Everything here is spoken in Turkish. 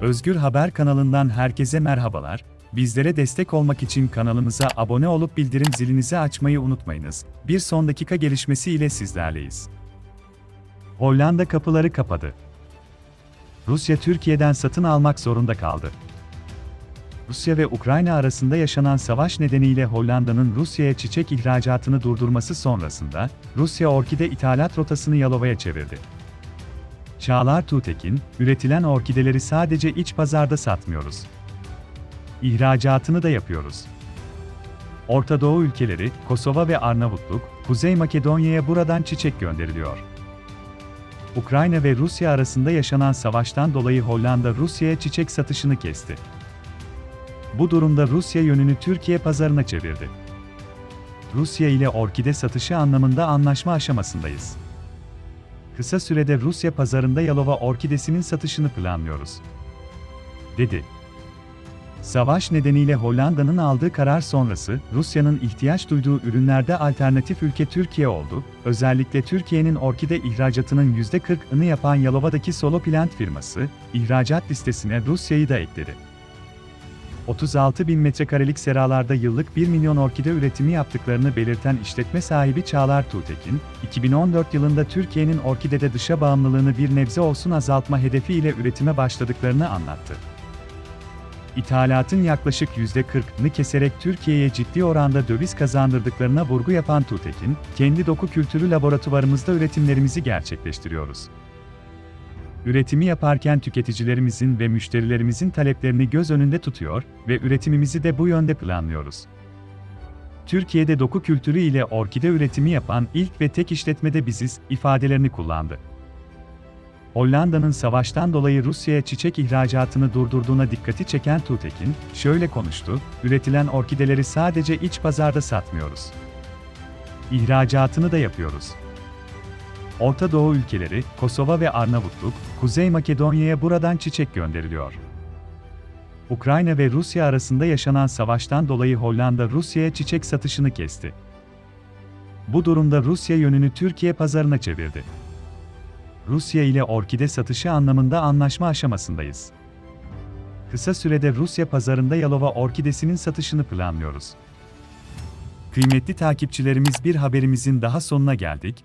Özgür Haber kanalından herkese merhabalar. Bizlere destek olmak için kanalımıza abone olup bildirim zilinizi açmayı unutmayınız. Bir son dakika gelişmesi ile sizlerleyiz. Hollanda kapıları kapadı. Rusya Türkiye'den satın almak zorunda kaldı. Rusya ve Ukrayna arasında yaşanan savaş nedeniyle Hollanda'nın Rusya'ya çiçek ihracatını durdurması sonrasında, Rusya orkide ithalat rotasını Yalova'ya çevirdi. Çağlar Tuğtekin, üretilen orkideleri sadece iç pazarda satmıyoruz. İhracatını da yapıyoruz. Orta Doğu ülkeleri, Kosova ve Arnavutluk, Kuzey Makedonya'ya buradan çiçek gönderiliyor. Ukrayna ve Rusya arasında yaşanan savaştan dolayı Hollanda Rusya'ya çiçek satışını kesti. Bu durumda Rusya yönünü Türkiye pazarına çevirdi. Rusya ile orkide satışı anlamında anlaşma aşamasındayız. Kısa sürede Rusya pazarında Yalova orkidesinin satışını planlıyoruz. Dedi. Savaş nedeniyle Hollanda'nın aldığı karar sonrası, Rusya'nın ihtiyaç duyduğu ürünlerde alternatif ülke Türkiye oldu, özellikle Türkiye'nin orkide ihracatının %40'ını yapan Yalova'daki Solo Plant firması, ihracat listesine Rusya'yı da ekledi. 36 bin metrekarelik seralarda yıllık 1 milyon orkide üretimi yaptıklarını belirten işletme sahibi Çağlar Tuğtekin, 2014 yılında Türkiye'nin orkidede dışa bağımlılığını bir nebze olsun azaltma hedefiyle üretime başladıklarını anlattı. İthalatın yaklaşık %40'ını keserek Türkiye'ye ciddi oranda döviz kazandırdıklarına vurgu yapan Tuğtekin, kendi doku kültürü laboratuvarımızda üretimlerimizi gerçekleştiriyoruz. Üretimi yaparken tüketicilerimizin ve müşterilerimizin taleplerini göz önünde tutuyor ve üretimimizi de bu yönde planlıyoruz. Türkiye'de doku kültürü ile orkide üretimi yapan ilk ve tek işletmede biziz ifadelerini kullandı. Hollanda'nın savaştan dolayı Rusya'ya çiçek ihracatını durdurduğuna dikkati çeken Tuğtekin, şöyle konuştu, üretilen orkideleri sadece iç pazarda satmıyoruz. İhracatını da yapıyoruz. Orta Doğu ülkeleri, Kosova ve Arnavutluk, Kuzey Makedonya'ya buradan çiçek gönderiliyor. Ukrayna ve Rusya arasında yaşanan savaştan dolayı Hollanda Rusya'ya çiçek satışını kesti. Bu durumda Rusya yönünü Türkiye pazarına çevirdi. Rusya ile orkide satışı anlamında anlaşma aşamasındayız. Kısa sürede Rusya pazarında Yalova orkidesinin satışını planlıyoruz. Kıymetli takipçilerimiz bir haberimizin daha sonuna geldik.